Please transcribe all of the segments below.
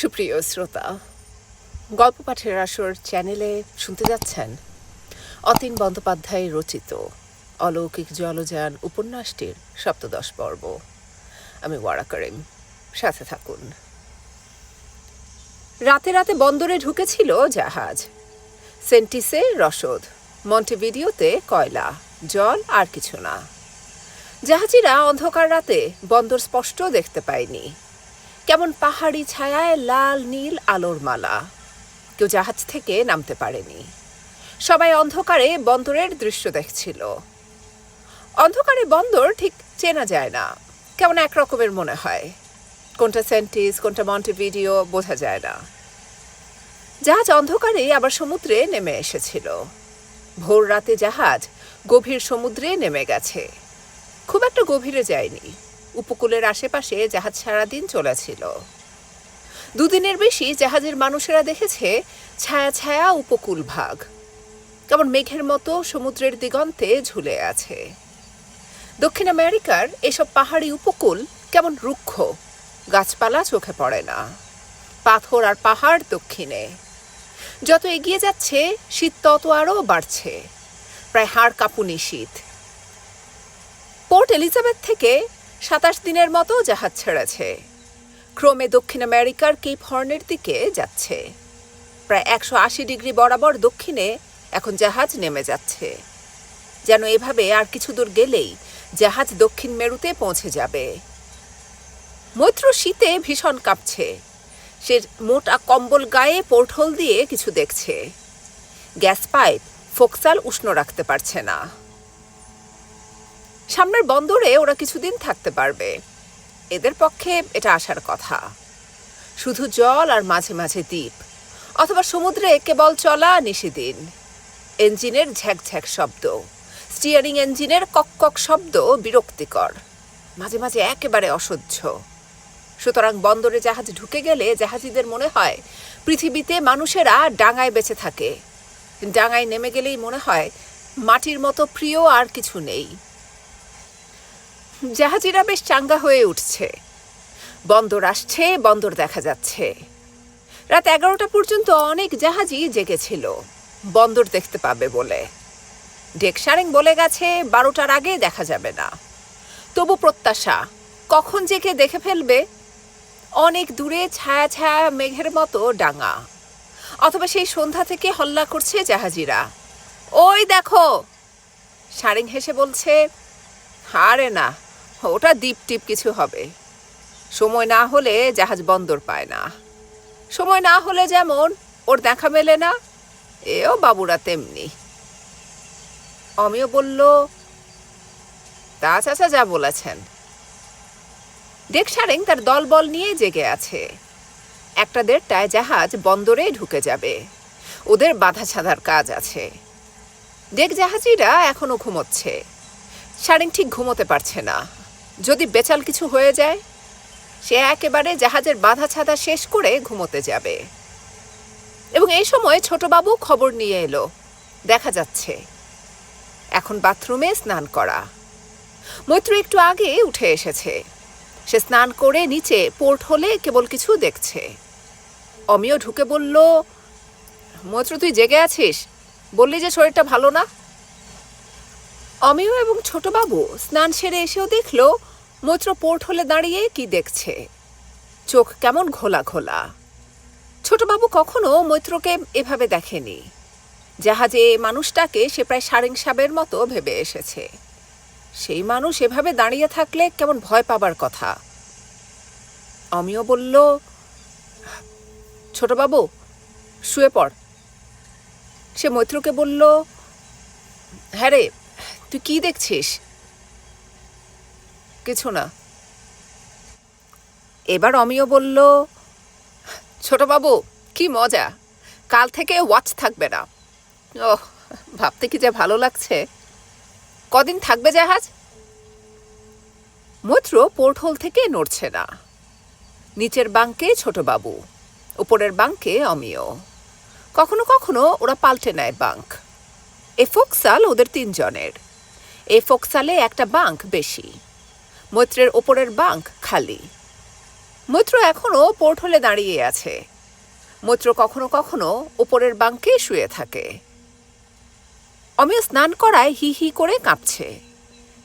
সুপ্রিয় শ্রোতা, গল্প পাঠের আসর চ্যানেলে শুনতে যাচ্ছেন অতীন বন্দ্যোপাধ্যায় রচিত অলৌকিক জলযান উপন্যাসটির সপ্তদশ পর্ব। আমি ওয়ারা করিম, সাথে থাকুন। রাতে রাতে বন্দরে ঢুকেছিল জাহাজ। সেন্টিসে রসদ, মন্টেভিডিওতে কয়লা, জল আর কিছু না। জাহাজিরা অন্ধকার রাতে বন্দর স্পষ্ট দেখতে পায়নি। কেমন পাহাড়ি ছায়ায় লাল, নীল আলোর মালা। কেউ জাহাজ থেকে নামতে পারেনি। সবাই অন্ধকারে বন্দরের দৃশ্য দেখছিল। অন্ধকারে বন্দর ঠিক চেনা যায় না। কেমন একরকমের মনে হয়। কোনটা সেন্টিস কোনটা মন্টেভিডিও বোঝা যায় না। জাহাজ অন্ধকারে আবার সমুদ্রে নেমে এসেছিল। ভোর রাতে জাহাজ গভীর সমুদ্রে নেমে গেছে। খুব একটা গভীরে যায়নি। উপকূলের আশেপাশে জাহাজ সারাদিন চলেছিল। দুদিনের বেশি জাহাজের মানুষেরা দেখেছে ছায়া ছায়া উপকূল ভাগ। কেমন মেঘের মতো সমুদ্রের দিগন্তে ঝুলে আছে। দক্ষিণ আমেরিকার এসব পাহাড়ি উপকূল কেমন রুক্ষ, গাছপালা চোখে পড়ে না। পাথর আর পাহাড় দক্ষিণে। যত এগিয়ে যাচ্ছে, শীত তত আরও বাড়ছে। প্রায় হাড় কাঁপুনি শীত পোর্ট এলিজাবেথ থেকে সাতাশ দিনের মতো জাহাজ ছেড়েছে। ক্রমে দক্ষিণ আমেরিকার কেপ হর্নের দিকে যাচ্ছে। প্রায় একশো আশি ডিগ্রি বরাবর দক্ষিণে এখন জাহাজ নেমে যাচ্ছে। যেন এভাবে আর কিছু দূর গেলেই জাহাজ দক্ষিণ মেরুতে পৌঁছে যাবে। মৈত্র শীতে ভীষণ কাঁপছে। সে মোটা কম্বল গায়ে পোর্টহোল দিয়ে কিছু দেখছে। গ্যাস পাইপ ফোকসাল উষ্ণ রাখতে পারছে না। সামনের বন্দরে ওরা কিছুদিন থাকতে পারবে। এদের পক্ষে এটা আসার কথা। শুধু জল আর মাঝে মাঝে দ্বীপ, অথবা সমুদ্রে কেবল চলা নিষিদিন ইঞ্জিনের ঝ্যাকঝ্যাক শব্দ, স্টিয়ারিং ইঞ্জিনের কককক শব্দ বিরক্তিকর, মাঝে মাঝে একেবারে অসহ্য। সুতরাং বন্দরে জাহাজ ঢুকে গেলে জাহাজিদের মনে হয়, পৃথিবীতে মানুষেরা ডাঙায় বেঁচে থাকে। ডাঙায় নেমে গেলেই মনে হয়, মাটির মতো প্রিয় আর কিছু নেই। জাহাজিরা বেশ চাঙ্গা হয়ে উঠছে। বন্দর আসছে, বন্দর দেখা যাচ্ছে। রাত এগারোটা পর্যন্ত অনেক জাহাজই জেগেছিল। বন্দর দেখতে পাবে বলে। ডেকসারিং বলে গেছে, বারোটার আগে দেখা যাবে না। তবু প্রত্যাশা, কখন জেগে দেখে ফেলবে? অনেক দূরে ছায়া ছায়া মেঘের মতো ডাঙা। অথবা সেই সন্ধ্যা থেকে হল্লা করছে জাহাজিরা। ওই দেখো! সারিং হেসে বলছে, আরে না ওটা দ্বীপ টিপ কিছু হবে। সময় না হলে জাহাজ বন্দর পায় না। সময় না হলে যেমন ওর দেখা মেলে না, এও বাবুরা তেমনি। অমিও বলল তা চাচা যা বলেছেন। ডেক সারেং তার দলবল নিয়ে জেগে আছে। একটা দেড়টায় জাহাজ বন্দরে ঢুকে যাবে। ওদের বাধা ছাদার কাজ আছে। ডেক জাহাজিরা এখনও ঘুমোচ্ছে। সারেং ঠিক ঘুমোতে পারছে না। যদি বেচাল কিছু হয়ে যায়, সে একেবারে জাহাজের বাধা ছাদা শেষ করে ঘুমোতে যাবে। এবং এই সময় ছোটবাবু খবর নিয়ে এলো। দেখা যাচ্ছে, এখন বাথরুমে স্নান করা। মৈত্র একটু আগে উঠে এসেছে। সে স্নান করে নিচে পোর্ট হলে কেবল কিছু দেখছে। অমিও ঢুকে বলল, মৈত্র, তুই জেগে আছিস? বললি যে শরীরটা ভালো না? অমিয় এবং ছোটবাবু স্নান সেরে এসেও দেখল মৈত্র পোর্ট হলে দাঁড়িয়ে কি দেখছে? চোখ কেমন ঘোলা ঘোলা। ছোটবাবু কখনো মৈত্রকে এভাবে দেখেনি। জাহাজে মানুষটাকে সে প্রায় সারেং সাবের মতো ভেবে এসেছে। সেই মানুষ এভাবে দাঁড়িয়ে থাকলে কেমন ভয় পাবার কথা। অমিয় বলল, ছোটবাবু, শুয়ে পড়। সে মৈত্রকে বলল হ্যাঁ রে, তুই কি দেখছিস? কিছু না। এবার অমিয় বলল ছোটবাবু কি মজা। কাল থেকে ওয়াচ থাকবে না। ওহ, ভাবতে কি যে ভালো লাগছে। কদিন থাকবে জাহাজ? মৈত্র পোর্টহোল থেকে নড়ছে না। নিচের বাঙ্কে ছোটবাবু উপরের বাঙ্কে অমিয়। কখনো কখনো ওরা পাল্টে নেয় বাঙ্ক। এ ফোকসাল ওদের তিনজনের। এ ফোকসালে একটা বাঙ্ক বেশি। মৈত্রের ওপরের বাঙ্ক খালি। মৈত্র এখনও পোর্ট হলে দাঁড়িয়ে আছে। মৈত্র কখনো কখনো ওপরের বাঙ্কে শুয়ে থাকে। অমিয় স্নান করায় হি হি করে কাঁপছে।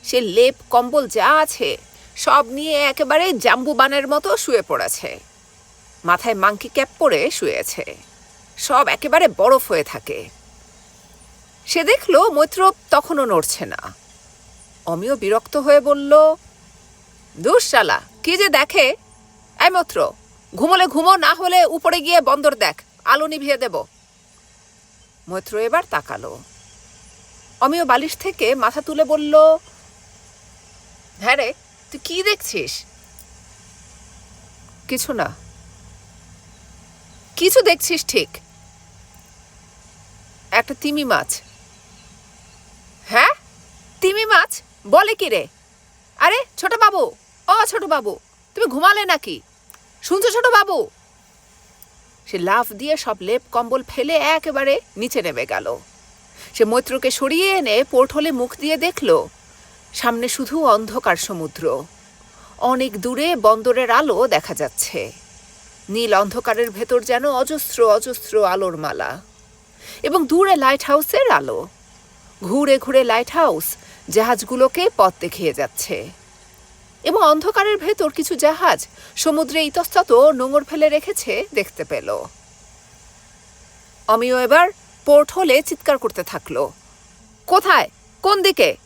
সে লেপ, কম্বল যা আছে, সব নিয়ে একেবারে জাম্বু বানের মতো শুয়ে পড়েছে। মাথায় মাংকি ক্যাপ পরে শুয়েছে। সব একেবারে বরফ হয়ে থাকে। সে দেখল মৈত্র তখনও নড়ছে না। অমিয় বিরক্ত হয়ে বলল দুঃশালা, কি যে দেখে? এই মৈত্র, ঘুমলে ঘুমো, না হলে উপরে গিয়ে বন্দর দেখ, আলো নিভিয়ে দেব। মৈত্র এবার তাকালো। অমিয় বালিশ থেকে মাথা তুলে বলল হ্যাঁ রে, তুই কি দেখছিস? কিছু না। কিছু দেখছিস ঠিক? একটা তিমি মাছ। হ্যাঁ? তিমি মাছ? বলে কি রে? আরে, ছোট বাবু ও ছোট বাবু, তুমি ঘুমালে নাকি? শুনছো ছোট বাবু? সে লাফ দিয়ে সব লেপ কম্বল ফেলে একেবারে নিচে নেমে গেল। সে মৈত্রকে সরিয়ে এনে পোর্টহলে মুখ দিয়ে দেখল, সামনে শুধু অন্ধকার সমুদ্র। অনেক দূরে বন্দরের আলো দেখা যাচ্ছে। নীল অন্ধকারের ভেতর যেন অজস্র অজস্র আলোর মালা এবং দূরে লাইট হাউসের আলো। ঘুরে ঘুরে লাইট হাউস জাহাজগুলোকে পথ দেখিয়ে যাচ্ছে। এবং অন্ধকারের ভেতর কিছু জাহাজ সমুদ্রে ইতস্তত নোঙর ফেলে রেখেছে দেখতে পেল। অমিও এবার পোর্ট হলে চিৎকার করতে থাকল। কোথায়? কোন দিকে?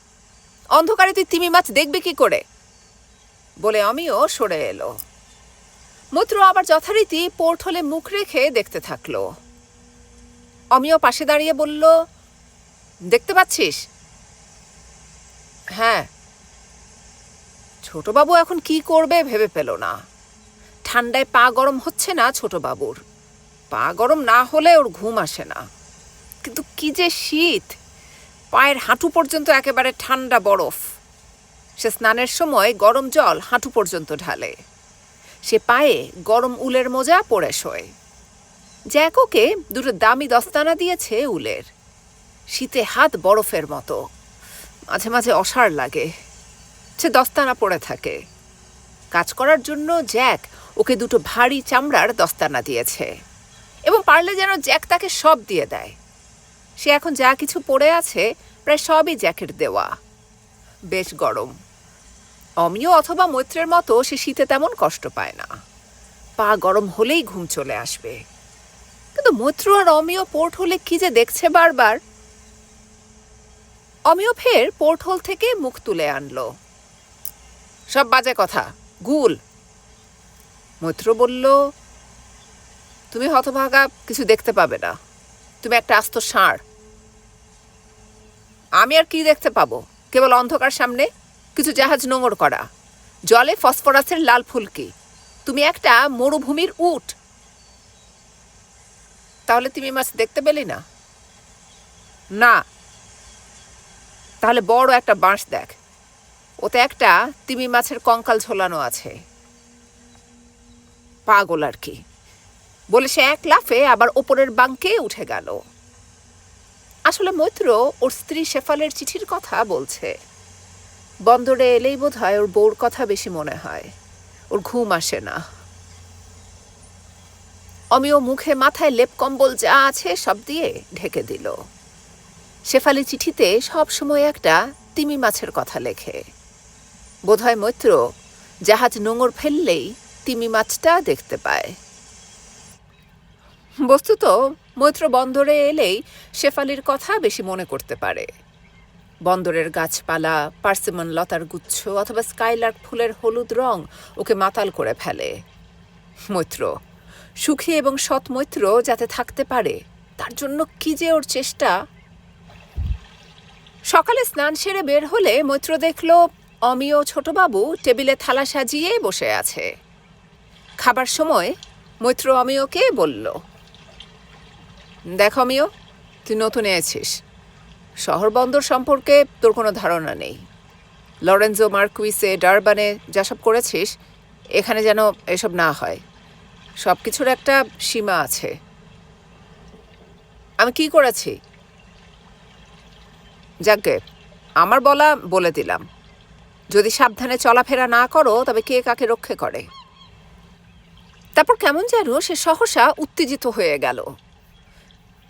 অন্ধকারে তুই তিমি মাছ দেখবি কি করে? বলে অমিও সরে এলো। মৈত্র আবার যথারীতি পোর্ট হলে মুখ রেখে দেখতে থাকল। অমিও পাশে দাঁড়িয়ে বলল, দেখতে পাচ্ছিস? হ্যাঁ। ছোটবাবু এখন কি করবে ভেবে পেল না। ঠান্ডায় পা গরম হচ্ছে না ছোটবাবুর। পা গরম না হলে ওর ঘুম আসে না। কিন্তু কি যে শীত। পায়ের হাঁটু পর্যন্ত একেবারে ঠান্ডা বরফ। সে স্নানের সময় গরম জল হাঁটু পর্যন্ত ঢালে। সে পায়ে গরম উলের মোজা পরে শোয়। জ্যাকোকে দুটো দামি দস্তানা দিয়েছে উলের। শীতে হাত বরফের মতো। মাঝে মাঝে অসাড় লাগে। সে দস্তানা পড়ে থাকে। কাজ করার জন্য জ্যাক ওকে দুটো ভারী চামড়ার দস্তানা দিয়েছে এবং পারলে যেন জ্যাক তাকে সব দিয়ে দেয়। সে এখন যা কিছু পড়ে আছে প্রায় সবই জ্যাকের দেওয়া। বেশ গরম। অমিয় অথবা মৈত্রের মতো সে শীতে তেমন কষ্ট পায় না। পা গরম হলেই ঘুম চলে আসবে। কিন্তু মৈত্র আর অমিয় পোর্ট হলে কি যে দেখছে বারবার? অমিয় ফের পোর্ট হোল থেকে মুখ তুলে আনলো। সব বাজে কথা। গুল। মৈত্র বলল, তুমি হতভাগা কিছু দেখতে পাবে না। তুমি একটা আস্ত ষাঁড়। আমি আর কি দেখতে পাবো? কেবল অন্ধকার সামনে কিছু জাহাজ নোঙর করা। জলে ফসফরাসের লাল ফুলকি। তুমি একটা মরুভূমির উট। তাহলে তুমি মাছ দেখতে পেলি না? না। তাহলে বড় একটা বাঁশ দেখ। ওতে একটা তিমি মাছের কঙ্কাল ঝোলানো আছে। পাগল আর কি। বলে সে এক লাফে আবার ওপরের বাঙ্কে উঠে গেল। আসলে মৈত্র ওর স্ত্রী শেফালের চিঠির কথা বলছে। বন্দরে এলেই বোধ হয় ওর বউর কথা বেশি মনে হয়। ওর ঘুম আসে না। অমিয় মুখে মাথায় লেপ কম্বল যা আছে সব দিয়ে ঢেকে দিল। শেফালি চিঠিতে সব সময় একটা তিমি মাছের কথা লেখে। বোধহয় মৈত্র, জাহাজ নোঙর ফেললেই তিমি মাছটা দেখতে পায়। বস্তুত, মৈত্র বন্দরে এলেই শেফালির কথা বেশি মনে করতে পারে। বন্দরের গাছপালা, পার্সিমন লতার গুচ্ছ অথবা স্কাইলার্ক ফুলের হলুদ রং ওকে মাতাল করে ফেলে। মৈত্র, সুখী এবং সৎ মৈত্র যাতে থাকতে পারে, তার জন্য কি যে ওর চেষ্টা? সকালে স্নান সেরে বের হলে মৈত্র দেখল অমিয় ছোটবাবু টেবিলে থালা সাজিয়ে বসে আছে। খাবার সময় মৈত্র অমিয়কে বলল, দেখ অমিয়, তুই নতুন এসেছিস শহর বন্দর সম্পর্কে তোর কোনো ধারণা নেই। লরেন্সো মার্কুইসে, ডারবানে যা সব করেছিস, এখানে যেন এসব না হয়। সব কিছুর একটা সীমা আছে। আমি কি করেছি? যাকে, আমার বলা বলে দিলাম। যদি সাবধানে চলাফেরা না করো, তবে কে কাকে রক্ষে করে? তারপর কেমন যেন সে সহসা উত্তেজিত হয়ে গেল।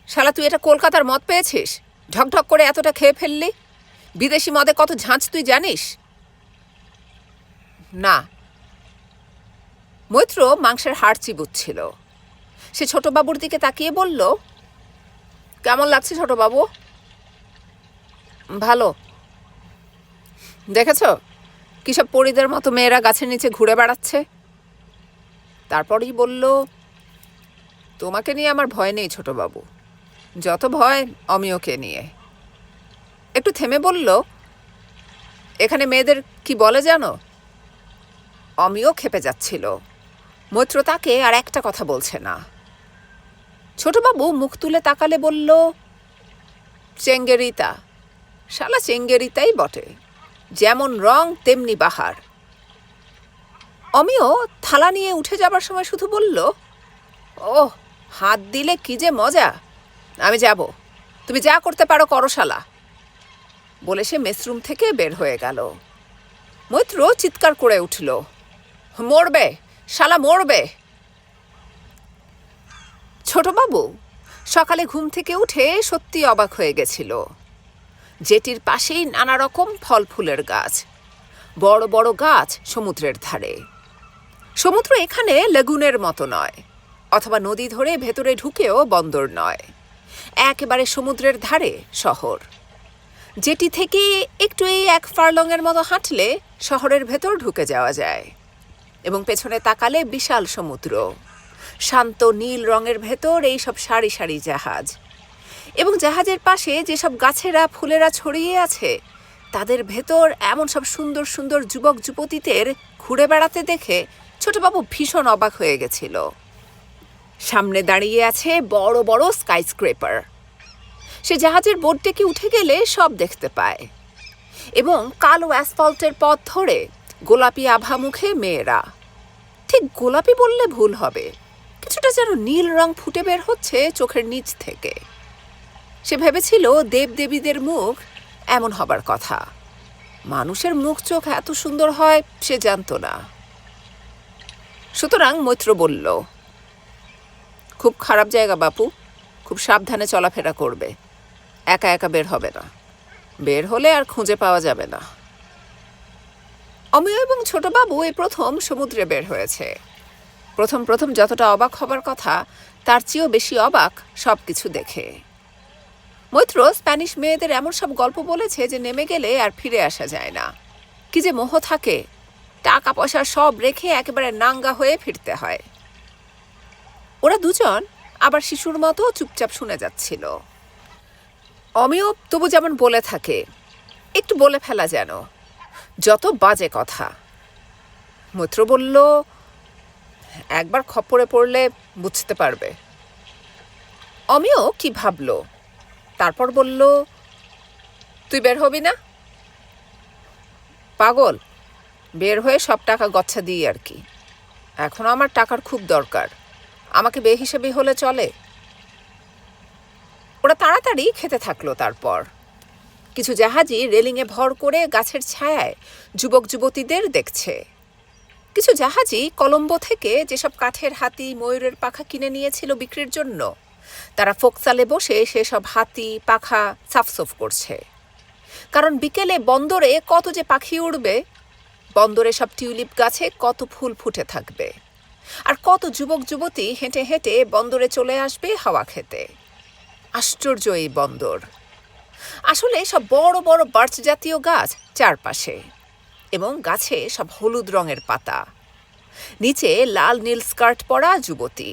শালা, তুই এটা কলকাতার মদ পেয়েছিস? ঢকঢক করে এতটা খেয়ে ফেললি? বিদেশি মদে কত ঝাঁঝ তুই জানিস? না। মৈত্র মাংসের হাড় চিবুচ্ছিল। সে ছোটবাবুর দিকে তাকিয়ে বলল, কেমন লাগছে ছোটবাবু? ভালো। দেখেছ? কিসব পরিদের মতো মেয়েরা গাছের নিচে ঘুরে বেড়াচ্ছে? তারপরেই বলল, তোমাকে নিয়ে আমার ভয় নেই ছোটবাবু। যত ভয়, অমিয়কে নিয়ে। একটু থেমে বলল, এখানে মেয়েদের কি বলে জানো? অমিয় খেপে যাচ্ছিল। মৈত্র তাকে আর একটা কথা বলছে না। ছোটবাবু মুখ তুলে তাকালে বলল, চেঙ্গেরিতা। শালা চেঙ্গেরিতাই বটে। যেমন রং, তেমনি বাহার। অমিও থালা নিয়ে উঠে যাবার সময় শুধু বলল ও হাত দিলে কি যে মজা। আমি যাব। তুমি যা করতে পারো করো শালা। বলে সে মেসরুম থেকে বের হয়ে গেল। মৈত্র চিৎকার করে উঠল, মরবে, শালা মরবে। ছোটবাবু সকালে ঘুম থেকে উঠে সত্যি অবাক হয়ে গেছিল। যেটির পাশেই নানা রকম ফল ফুলের গাছ, বড় বড় গাছ সমুদ্রের ধারে। সমুদ্র এখানে লেগুনের মতো নয়, অথবা নদী ধরে ভেতরে ঢুকেও বন্দর নয়, একেবারে সমুদ্রের ধারে শহর। যেটি থেকে একটু এই এক ফার্লংয়ের মতো হাঁটলে শহরের ভেতর ঢুকে যাওয়া যায়, এবং পেছনে তাকালে বিশাল সমুদ্র, শান্ত নীল রঙের ভেতর এই সব সারি সারি জাহাজ। এবং জাহাজের পাশে যেসব গাছেরা, ফুলেরা ছড়িয়ে আছে, তাদের ভেতর এমন সব সুন্দর সুন্দর যুবক যুবতীদের ঘুরে বেড়াতে দেখে ছোটবাবু ভীষণ অবাক হয়ে গেছিল। সামনে দাঁড়িয়ে আছে বড় বড় স্কাইস্ক্রেপার সে জাহাজের বোট ডেকে উঠে গেলে সব দেখতে পায় এবং কালো অ্যাসফল্টের পথ ধরে গোলাপি আভা মুখে মেয়েরা। ঠিক গোলাপি বললে ভুল হবে, কিছুটা যেন নীল রং ফুটে বের হচ্ছে চোখের নিচ থেকে। সে ভেবেছিল দেবদেবীদের মুখ এমন হবার কথা। মানুষের মুখ চোখ এত সুন্দর হয়, সে জানতো না। সুতরাং মৈত্র বলল, খুব খারাপ জায়গা বাপু, খুব সাবধানে চলাফেরা করবে। একা একা বের হবে না। বের হলে আর খুঁজে পাওয়া যাবে না। অমিয় এবং ছোটবাবু এই প্রথম সমুদ্রে বের হয়েছে। প্রথম প্রথম যতটা অবাক হবার কথা, তার চেয়েও বেশি অবাক সব কিছু দেখে। মৈত্র, স্প্যানিশ মেয়েদের এমন সব গল্প বলেছে যে নেমে গেলে আর ফিরে আসা যায় না। কি যে মোহ থাকে। টাকা পয়সা সব রেখে একেবারে নাঙ্গা হয়ে ফিরতে হয়। ওরা দুজন আবার শিশুর মতো চুপচাপ শুনে যাচ্ছিল। অমিয় তবু যেমন বলে থাকে, একটু বলে ফেলা যেন, যত বাজে কথা। মৈত্র বলল, একবার খপ্পরে পড়লে বুঝতে পারবে। অমিয় কি ভাবলো? তারপর বলল, তুই বের হবি না? পাগল, বের হয়ে সব টাকা গচ্ছা দিই আর কি। এখন আমার টাকার খুব দরকার। আমাকে বে হিসেবে হলে চলে। ওরা তাড়াতাড়ি খেতে থাকল তারপর। কিছু জাহাজি রেলিংয়ে ভর করে গাছের ছায়ায় যুবক যুবতীদের দেখছে। কিছু জাহাজি কলম্বো থেকে যেসব কাঠের হাতি, ময়ূরের পাখা কিনে নিয়েছিল বিক্রির জন্য তারা ফোকসালে বসে সেসব হাতি, পাখা সাফসফ করছে। কারণ বিকেলে বন্দরে কত যে পাখি উড়বে, বন্দরে সব টিউলিপ গাছে কত ফুল ফুটে থাকবে। আর কত যুবক যুবতী হেঁটে হেঁটে বন্দরে চলে আসবে হাওয়া খেতে। আশ্চর্য এই বন্দর। আসলে সব বড় বড় বার্চ জাতীয় গাছ চারপাশে এবং গাছে সব হলুদ রঙের পাতা। নিচে লাল নীল স্কার্ট পরা যুবতী,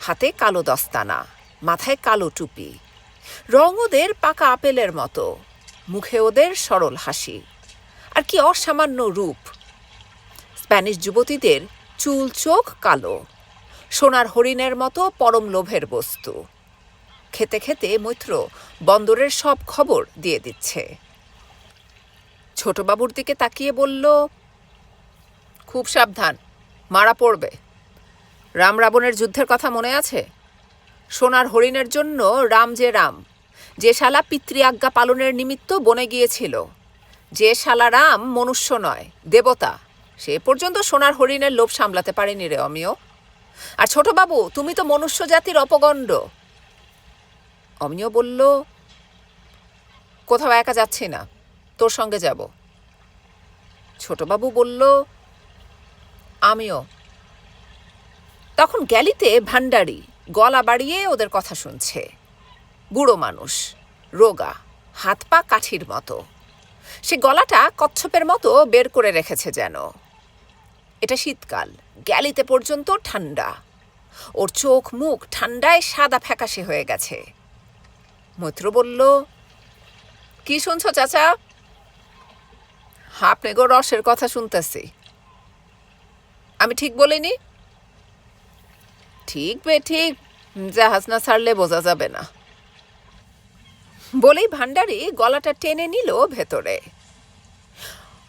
হাতে কালো দস্তানা। মাথায় কালো টুপি। রং ওদের পাকা আপেলের মতো। মুখে ওদের সরল হাসি। আর কি অসামান্য রূপ। স্প্যানিশ যুবতীদের চুল চোখ কালো। সোনার হরিণের মতো পরম লোভের বস্তু। খেতে খেতে মৈত্র বন্দরের সব খবর দিয়ে দিচ্ছে। ছোটবাবুর দিকে তাকিয়ে বলল, খুব সাবধান, মারা পড়বে। রাম রাবণের যুদ্ধের কথা মনে আছে? সোনার হরিণের জন্য রাম যে রাম, যে শালা পিতৃ আজ্ঞা পালনের নিমিত্ত বনে গিয়েছিল। যে শালা রাম মনুষ্য নয়, দেবতা, সে পর্যন্ত সোনার হরিণের লোভ সামলাতে পারেনি রে অমিয়। আর ছোট বাবু তুমি তো মনুষ্য জাতির অপগণ্ড। অমিয় বলল, কোথাও একা যাচ্ছি না, তোর সঙ্গে যাব। ছোটবাবু বলল, আমিও। তখন গ্যালিতে ভান্ডারি গলা বাড়িয়ে ওদের কথা শুনছে। বুড়ো মানুষ, রোগা, হাত পা কাঠির মতো। সে গলাটা কচ্ছপের মতো বের করে রেখেছে যেন। এটা শীতকাল, গ্যালিতে পর্যন্ত ঠান্ডা। ওর চোখ মুখ ঠান্ডায় সাদা ফ্যাকাশে হয়ে গেছে। মৈত্র বলল, কি শুনছো চাচা? আপনি গো রসের কথা শুনতেছি। আমি ঠিক বলিনি? ঠিক বে ঠিক। জাহাজ না ছাড়লে বোঝা যাবে না। বলেই ভান্ডারি গলাটা টেনে নিল ভেতরে।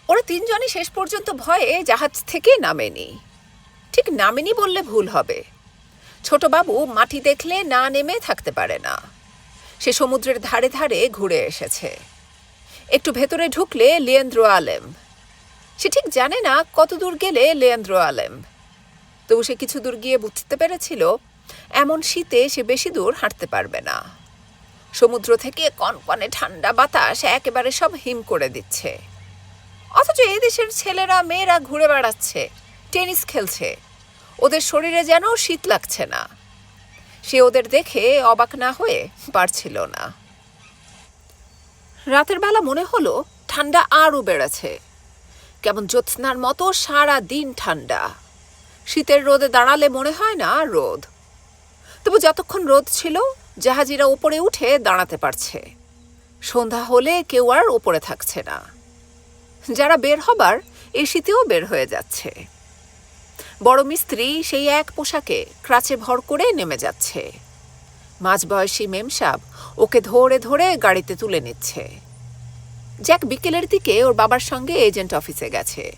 ওরা তিনজনই শেষ পর্যন্ত ভয়ে জাহাজ থেকে নামেনি। ঠিক নামেনি বললে ভুল হবে। ছোট বাবু মাটি দেখলে না নেমে থাকতে পারে না। সে সমুদ্রের ধারে ধারে ঘুরে এসেছে। একটু ভেতরে ঢুকলে লিয়েন্দ্র আলেম সে ঠিক জানে না কত দূর গেলে লিয়েন্দ্র আলেম তবু সে কিছু দূর গিয়ে বুঝতে পেরেছিল, এমন শীতে সে বেশি দূর হাঁটতে পারবে না। সমুদ্র থেকে কনকনে ঠান্ডা বাতাস একেবারে সব হিম করে দিচ্ছে। অথচ এই দেশের ছেলেরা, মেয়েরা ঘুরে বেড়াচ্ছে, টেনিস খেলছে। ওদের শরীরে যেন শীত লাগছে না। সে ওদের দেখে অবাক না হয়ে পারছিল না। রাতের বেলা মনে হলো ঠান্ডা আরও বেড়েছে। কেমন জ্যোৎস্নার মতো সারা দিন ঠান্ডা। শীতের রোদে দাঁড়ালে মনে হয় না রোদ। তবু যতক্ষণ রোদ ছিল, জাহাজিরা ওপরে উঠে দাঁড়াতে পারছে। সন্ধ্যা হলে কেউ আর ওপরে থাকছে না। যারা বের হবার এই শীতেও বের হয়ে যাচ্ছে। বড় মিস্ত্রি সেই এক পোশাকে ক্রাচে ভর করে নেমে যাচ্ছে। মাঝবয়সী মেমসাব ওকে ধরে ধরে গাড়িতে তুলে নিচ্ছে। জ্যাক বিকেলের দিকে ওর বাবার সঙ্গে এজেন্ট অফিসে গেছে।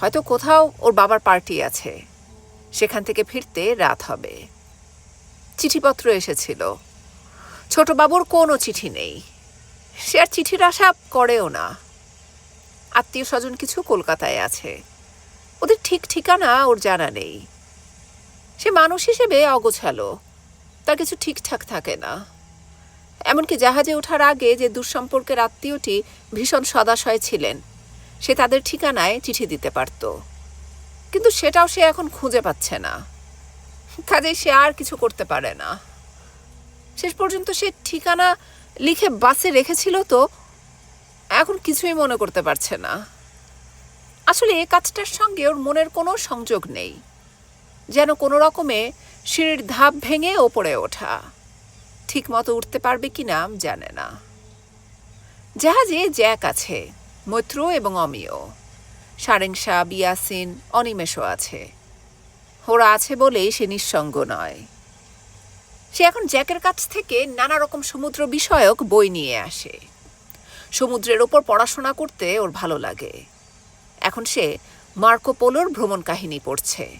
হয়তো কোথাও ওর বাবার পার্টি আছে। সেখান থেকে ফিরতে রাত হবে। চিঠিপত্র এসেছিল। ছোট বাবুর কোনো চিঠি নেই। সে আর চিঠির আশা করেও না। আত্মীয় স্বজন কিছু কলকাতায় আছে। ওদের ঠিক ঠিকানা ওর জানা নেই। সে মানুষ হিসেবে অগোছালো। তার কিছু ঠিকঠাক থাকে না। এমনকি জাহাজে ওঠার আগে যে দুঃসম্পর্কের আত্মীয়টি ভীষণ সদাশয় ছিলেন সে তাদের ঠিকানায় চিঠি দিতে পারত। কিন্তু সেটাও সে এখন খুঁজে পাচ্ছে না। কাজেই সে আর কিছু করতে পারে না। শেষ পর্যন্ত সে ঠিকানা লিখে বাসে রেখেছিল তো এখন কিছুই মনে করতে পারছে না। আসলে এ কাজটার সঙ্গে ওর মনের কোনো সংযোগ নেই। যেন কোনো রকমে সিঁড়ির ধাপ ভেঙে ওপরে ওঠা। ঠিক মতো উঠতে পারবে কি না জানে না। জাহাজে জ্যাক আছে। মৈত্র এবং অমিয়। সারেংসা বিয়াসিন, অনিমেষও আছে। ওরা আছে বলেই সে নিঃসঙ্গ নয়। সে এখন জ্যাকের কাছ থেকে নানা রকম সমুদ্র বিষয়ক বই নিয়ে আসে। সমুদ্রের ওপর পড়াশোনা করতে ওর ভালো লাগে। এখন সে মার্কো পোলোর ভ্রমণ কাহিনী পড়ছে।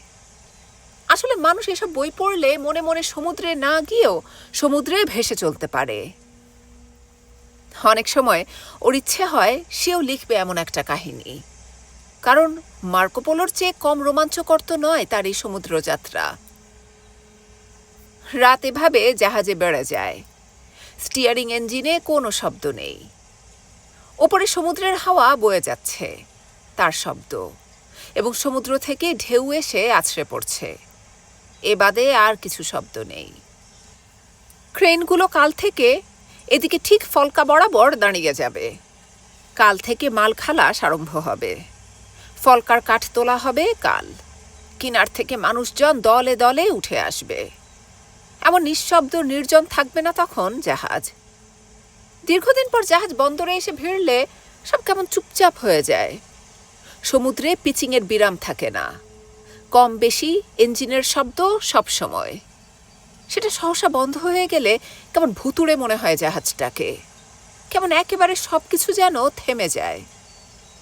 আসলে মানুষ এসব বই পড়লে মনে মনে সমুদ্রে না গিয়েও সমুদ্রে ভেসে চলতে পারে। অনেক সময় ওর ইচ্ছে হয় সেও লিখবে এমন একটা কাহিনী। কারণ মার্কোপোলোর চেয়ে কম রোমাঞ্চকর তো নয় তার এই সমুদ্র যাত্রা রাত এভাবে জাহাজে বেড়ে যায়। স্টিয়ারিং ইঞ্জিনে কোনো শব্দ নেই। ওপরে সমুদ্রের হাওয়া বয়ে যাচ্ছে, তার শব্দ। এবং সমুদ্র থেকে ঢেউ এসে আছড়ে পড়ছে। এ বাদে আর কিছু শব্দ নেই। ক্রেনগুলো কাল থেকে এদিকে ঠিক ফলকা বরাবর দাঁড়িয়ে যাবে। কাল থেকে মাল খালাস আরম্ভ হবে। ফলকার কাঠ তোলা হবে কাল। কিনার থেকে মানুষজন দলে দলে উঠে আসবে। এমন নিঃশব্দ নির্জন থাকবে না তখন জাহাজ। দীর্ঘদিন পর জাহাজ বন্দরে এসে ভিড়লে সব কেমন চুপচাপ হয়ে যায়। সমুদ্রে পিচিংয়ের বিরাম থাকে না। কম বেশি ইঞ্জিনের শব্দ সব সময় সেটা সহসা বন্ধ হয়ে গেলে কেমন ভুতুড়ে মনে হয় জাহাজটাকে। কেমন একেবারে সব কিছু যেন থেমে যায়।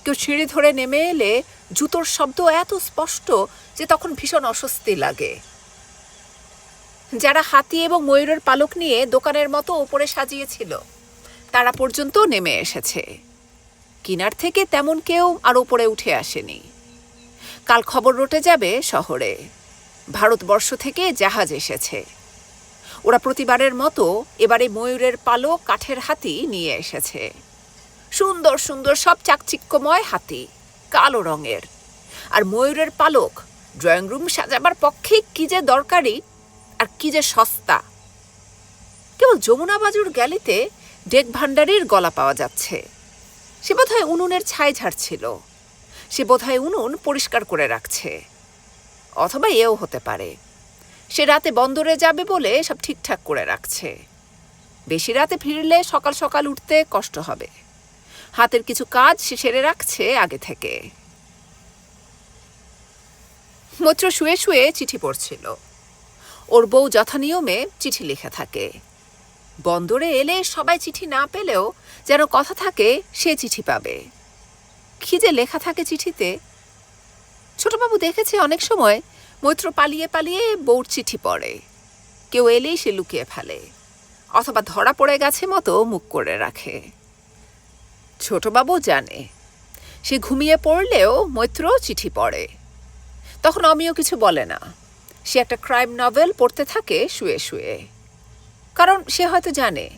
কেউ সিঁড়ি ধরে নেমে এলে জুতোর শব্দ এত স্পষ্ট যে তখন ভীষণ অস্বস্তি লাগে। যারা হাতি এবং ময়ূরের পালক নিয়ে দোকানের মতো ওপরে সাজিয়েছিল, তারা পর্যন্ত নেমে এসেছে। কিনার থেকে তেমন কেউ আর ওপরে উঠে আসেনি। কাল খবর রটে যাবে শহরে। ভারতবর্ষ থেকে জাহাজ এসেছে। ওরা প্রতিবারের মতো এবারে ময়ূরের পালক, কাঠের হাতি নিয়ে এসেছে। সুন্দর সুন্দর সব চাকচিক্যময় হাতি, কালো রঙের। আর ময়ূরের পালক, ড্রয়িং রুম সাজাবার পক্ষে কি যে দরকারি আর কি যে সস্তা। কেবল যমুনা বাজুর গ্যালিতে ডেক ভাণ্ডারির গলা পাওয়া যাচ্ছে। সে বোধহয় উনুনের ছাই ঝাড়ছিল। সে বোধহয় উনুন পরিষ্কার করে রাখছে। অথবা এও হতে পারে। সে রাতে বন্দরে যাবে বলে সব ঠিকঠাক করে রাখছে। বেশি রাতে ফিরলে সকাল সকাল উঠতে কষ্ট হবে। হাতের কিছু কাজ সে সেরে রাখছে আগে থেকে। মৈত্র শুয়ে শুয়ে চিঠি পড়ছিল। ওর বউ যথানিয়মে চিঠি লিখে থাকে। বন্দরে এলে সবাই চিঠি না পেলেও যেন কথা থাকে, সে চিঠি পাবে। কি যে লেখা থাকে চিঠিতে, ছোটবাবু দেখেছে অনেক সময় মৈত্র পালিয়ে পালিয়ে বউর চিঠি পড়ে। কেউ এলেই সে লুকিয়ে ফেলে, অথবা ধরা পড়ে গেছে মতো মুখ করে রাখে। ছোটবাবু জানে, সে ঘুমিয়ে পড়লেও মৈত্র চিঠি পড়ে। তখন অমিও কিছু বলে না। সে একটা ক্রাইম নভেল পড়তে থাকে শুয়ে শুয়ে। কারণ সে হয়তো জানে,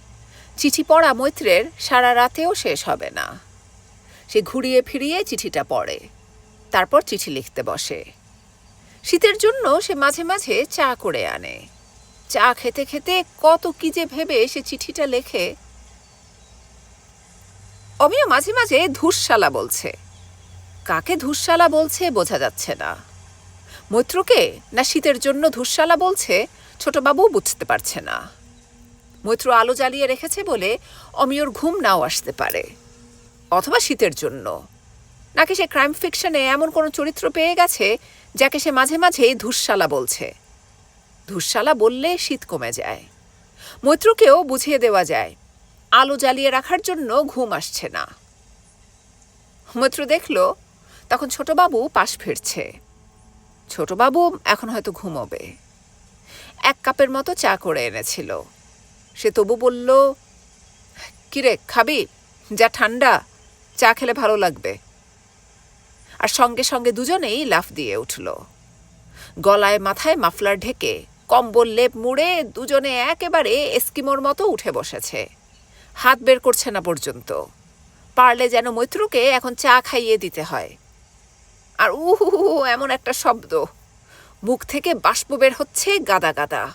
চিঠি পড়া মৈত্রের সারা রাতেও শেষ হবে না। সে ঘুরিয়ে ফিরিয়ে চিঠিটা পড়ে, তারপর চিঠি লিখতে বসে। শীতের জন্য সে মাঝে মাঝে চা করে আনে। চা খেতে খেতে কত কি যে ভেবে সে চিঠিটা লেখে। অমিয় মাঝে মাঝে ধূসশালা বলছে। কাকে ধূসশালা বলছে বোঝা যাচ্ছে না। মৈত্রকে না শীতের জন্য ধূসশালা বলছে ছোটবাবু বুঝতে পারছে না। মৈত্র আলো জ্বালিয়ে রেখেছে বলে অমিয়র ঘুম নাও আসতে পারে। অথবা শীতের জন্য। নাকি সে ক্রাইম ফিকশনে এমন কোনো চরিত্র পেয়ে গেছে যাকে সে মাঝে মাঝেই ধূসশালা বলছে। ধূসশালা বললে শীত কমে যায়। মৈত্রকেও বুঝিয়ে দেওয়া যায়, আলো জ্বালিয়ে রাখার জন্য ঘুম আসছে না। মৈত্র দেখল, তখন ছোটবাবু পাশ ফিরছে। ছোটবাবু এখন হয়তো ঘুমোবে। এক কাপের মতো চা করে এনেছিল। সে তবু বলল, কিরে, খাবি? যা ঠান্ডা, চা খেলে ভালো লাগবে। আর সঙ্গে সঙ্গে দুজনেই লাফ দিয়ে উঠল। গলায় মাথায় মাফলার ঢেকে কম্বল লেপ মুড়ে দুজনে একেবারে এস্কিমোর মতো উঠে বসেছে। হাত বের করছে না পর্যন্ত। পারলে যেন মৈত্রকে এখন চা খাইয়ে দিতে হয়। আর উহু এমন একটা শব্দ। মুখ থেকে বাষ্প বের হচ্ছে গাদা গাদা।